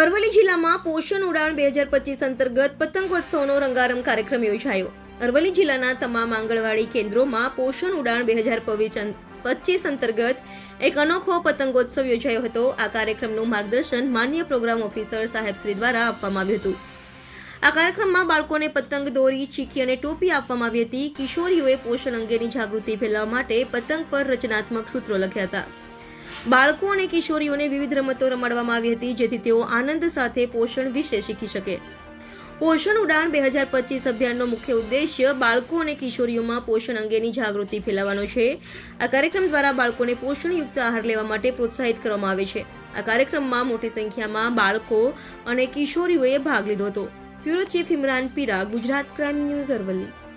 અરવલ્લી જિલ્લામાં પોષણ ઉડાણ બે હજાર પચીસ અંતર્ગત પતંગોત્સવનો રંગારંગ કાર્યક્રમ યોજાયો. અરવલ્લી જિલ્લાના તમામ આંગણવાડી કેન્દ્રોમાં પોષણ ઉડાણ બે હજાર પચીસ અંતર્ગત એક અનોખો પતંગોત્સવ યોજાયો હતો. આ કાર્યક્રમનું માર્ગદર્શન માન્ય પ્રોગ્રામ ઓફિસર સાહેબશ્રી દ્વારા આપવામાં આવ્યું હતું. આ કાર્યક્રમમાં બાળકોને પતંગ દોરી, ચીકી અને ટોપી આપવામાં આવી હતી. કિશોરીઓએ પોષણ અંગેની જાગૃતિ ફેલાવવા માટે પતંગ પર રચનાત્મક સૂત્રો લખ્યા હતા. બાળકો અને કિશોરીઓને વિવિધ રમતો રમાડવામાં આવી હતી, જેથી તેઓ આનંદ સાથે પોષણ વિશે શીખી શકે. પોષણ ઉડાન બે હજાર પચીસ અભિયાનનો મુખ્ય ઉદ્દેશ્ય બાળકો અને કિશોરીઓમાં પોષણ અંગેની જાગૃતિ ફેલાવવાનો છે. આ કાર્યક્રમ દ્વારા બાળકોને પોષણયુક્ત આહાર લેવા માટે પ્રોત્સાહિત કરવામાં આવે છે. આ કાર્યક્રમમાં મોટી સંખ્યામાં બાળકો અને કિશોરીઓએ ભાગ લીધો હતો. Bureau chief Imran Pira, Gujarat crime news Aravalli.